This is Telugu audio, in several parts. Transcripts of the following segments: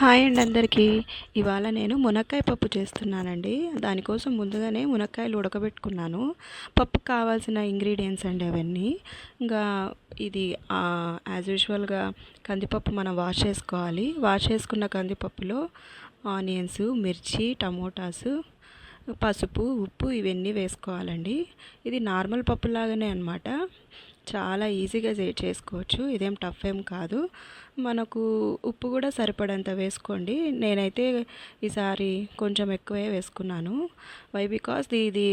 హాయ్ అండి అందరికీ. ఇవాళ నేను మునక్కాయ పప్పు చేస్తున్నానండి. దానికోసం ముందుగానే మునక్కాయలు ఉడకబెట్టుకున్నాను. పప్పుకు కావాల్సిన ఇంగ్రీడియంట్స్ అండి అవన్నీ. ఇంకా ఇది యాజ్ యూజువల్గా కందిపప్పు మనం వాష్ చేసుకోవాలి. వాష్ చేసుకున్న కందిపప్పులో ఆనియన్స్ మిర్చి టమోటాస్ పసుపు ఉప్పు ఇవన్నీ వేసుకోవాలండి. ఇది నార్మల్ పప్పులాగానే అనమాట చాలా ఈజీగా చేసుకోవచ్చు. ఇదేం టఫ్ ఏం కాదు. మనకు ఉప్పు కూడా సరిపడంత వేసుకోండి. నేనైతే ఈసారి కొంచెం ఎక్కువే వేసుకున్నాను. వై బికాస్ ఇది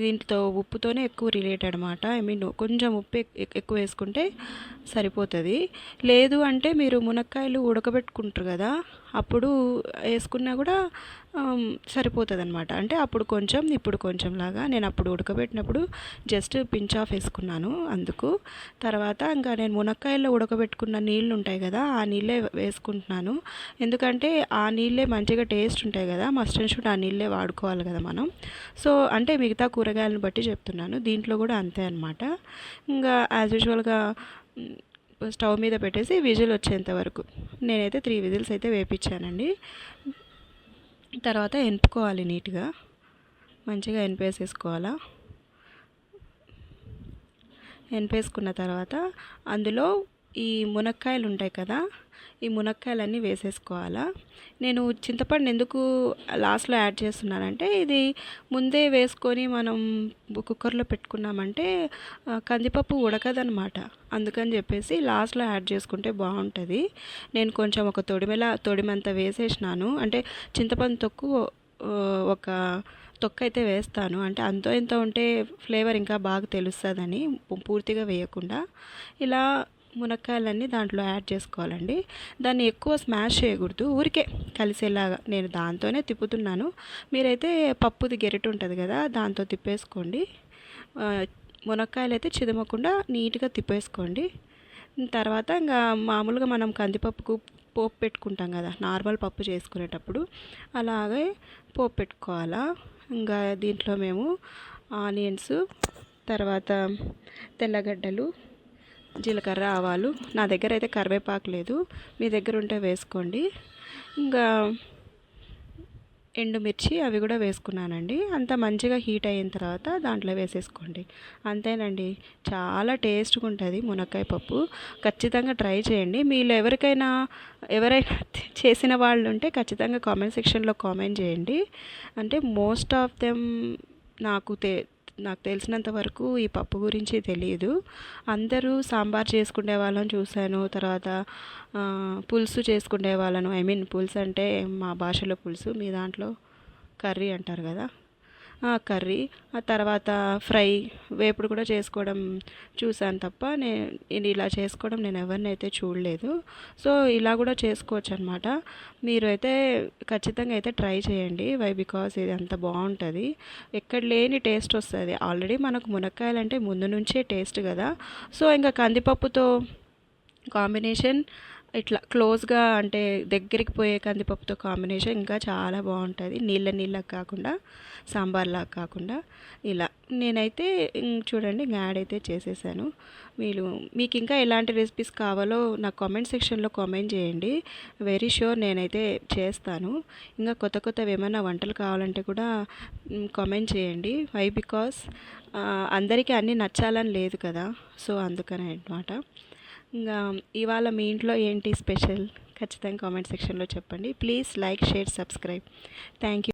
దీంతో ఉప్పుతోనే ఎక్కువ రిలేట్ అనమాట ఐ మీన్ కొంచెం ఉప్పు ఎక్కువ వేసుకుంటే సరిపోతుంది. లేదు అంటే మీరు మునక్కాయలు ఉడకబెట్టుకుంటారు కదా అప్పుడు వేసుకున్నా కూడా సరిపోతుంది అనమాట అంటే అప్పుడు కొంచెం ఇప్పుడు కొంచెం లాగా. నేను అప్పుడు ఉడకబెట్టినప్పుడు జస్ట్ పించ్ ఆఫ్ వేసుకున్నాను అందుకు. తర్వాత ఇంకా నేను మునక్కాయల్లో ఉడకబెట్టుకున్న నీళ్ళు ఉంటాయి కదా కదా ఆ నీళ్ళే వేసుకుంటున్నాను. ఎందుకంటే ఆ నీళ్ళే మంచిగా టేస్ట్ ఉంటాయి కదా మస్ట్ అండ్ షుడ్ ఆ నీళ్ళే వాడుకోవాలి కదా మనం. సో అంటే మిగతా కూరగాయలను బట్టి చెప్తున్నాను. దీంట్లో కూడా అంతే అనమాట ఇంకా యాజ్ యూజువల్గా స్టవ్ మీద పెట్టేసి విజిల్ వచ్చేంత వరకు. నేనైతే త్రీ విజిల్స్ అయితే వేపించానండి. తర్వాత ఎనుపుకోవాలి నీట్గా. మంచిగా ఎనిపేసేసుకోవాలా ఎనిపేసుకున్న తర్వాత అందులో ఈ మునక్కాయలు ఉంటాయి కదా ఈ మునక్కాయలన్నీ వేసేసుకోవాలా. నేను చింతపండు ఎందుకు లాస్ట్లో యాడ్ చేస్తున్నానంటే ఇది ముందే వేసుకొని మనం కుక్కర్లో పెట్టుకున్నామంటే కందిపప్పు ఉడకదనమాట. అందుకని చెప్పేసి లాస్ట్లో యాడ్ చేసుకుంటే బాగుంటుంది. నేను కొంచెం ఒక తొడిమెల తొడిమంత వేసేసినాను. అంటే చింతపండు తొక్కు ఒక తొక్క అయితే వేస్తాను. అంటే అంతో ఎంతో ఉంటే ఫ్లేవర్ ఇంకా బాగా తెలుస్తుందని పూర్తిగా వేయకుండా. ఇలా మునక్కాయలన్నీ దాంట్లో యాడ్ చేసుకోవాలండి. దాన్ని ఎక్కువ స్మాష్ చేయకూడదు. ఊరికే కలిసేలాగా నేను దాంతోనే తిప్పుతున్నాను. మీరైతే పప్పుది గెరటి ఉంటుంది కదా దాంతో తిప్పేసుకోండి. మునక్కాయలు అయితే చిదమకుండా నీట్గా తిప్పేసుకోండి. తర్వాత ఇంకా మామూలుగా మనం కందిపప్పుకు పోపు పెట్టుకుంటాం కదా నార్మల్ పప్పు చేసుకునేటప్పుడు అలాగే పోపు పెట్టుకోవాలా. ఇంకా దీంట్లో మేము ఆనియన్స్ తర్వాత తెల్లగడ్డలు జీలకర్ర ఆవాలు. నా దగ్గర అయితే కరివేపాకు లేదు. మీ దగ్గర ఉంటే వేసుకోండి. ఇంకా ఎండుమిర్చి అవి కూడా వేసుకున్నానండి. అంత మంచిగా హీట్ అయిన తర్వాత దాంట్లో వేసేసుకోండి. అంతేనండి. చాలా టేస్ట్గా ఉంటుంది మునక్కాయ పప్పు. ఖచ్చితంగా ట్రై చేయండి. మీరు ఎవరికైనా ఎవరైనా చేసిన వాళ్ళు ఉంటే ఖచ్చితంగా కామెంట్ సెక్షన్లో కామెంట్ చేయండి. అంటే మోస్ట్ ఆఫ్ దెమ్ నాకు తే నాకు తెలిసినంత వరకు ఈ పప్పు గురించి తెలియదు అందరూ సాంబార్ చేసుకునే వాళ్ళని చూశాను. తర్వాత పులుసు చేసుకునే వాళ్ళను. ఐ మీన్ పులుసు అంటే మా భాషలో పులుసు మీ దాంట్లో కర్రీ అంటారు కదా? కర్రీ ఆ తర్వాత ఫ్రై వేపుడు కూడా చేసుకోవడం చూశాను తప్ప నేను ఇలా చేసుకోవడం నేను ఎవరినైతే చూడలేదు. సో ఇలా కూడా చేసుకోవచ్చు అనమాట మీరు అయితే ఖచ్చితంగా అయితే ట్రై చేయండి. వై? బికాస్ ఇది అంత బాగుంటుంది. ఎక్కడ లేని టేస్ట్ వస్తుంది. ఆల్రెడీ మనకు మునక్కాయలు అంటే ముందు నుంచే టేస్ట్ కదా. సో ఇంకా కందిపప్పుతో కాంబినేషన్ ఇట్లా క్లోజ్గా అంటే దగ్గరికి పోయే కందిపప్పుతో కాంబినేషన్ ఇంకా చాలా బాగుంటుంది. నీళ్ళ నీళ్ళకి కాకుండా సాంబార్లాగా కాకుండా ఇలా. నేనైతే చూడండి ఇంకా యాడ్ అయితే చేసేసాను. మీరు మీకు ఇంకా ఎలాంటి రెసిపీస్ కావాలో నా కామెంట్ సెక్షన్లో కామెంట్ చేయండి. వెరీ షూర్ నేనైతే చేస్తాను. ఇంకా కొత్త కొత్తవి ఏమైనా వంటలు కావాలంటే కూడా కామెంట్ చేయండి. వై బికాస్ అందరికీ అన్నీ నచ్చాలని లేదు కదా. సో అందుకనే అనమాట ఇంకా ఇవాళ మీ ఇంట్లో ఏంటి స్పెషల్? ఖచ్చితంగా కామెంట్ సెక్షన్లో చెప్పండి. Please like share subscribe thank you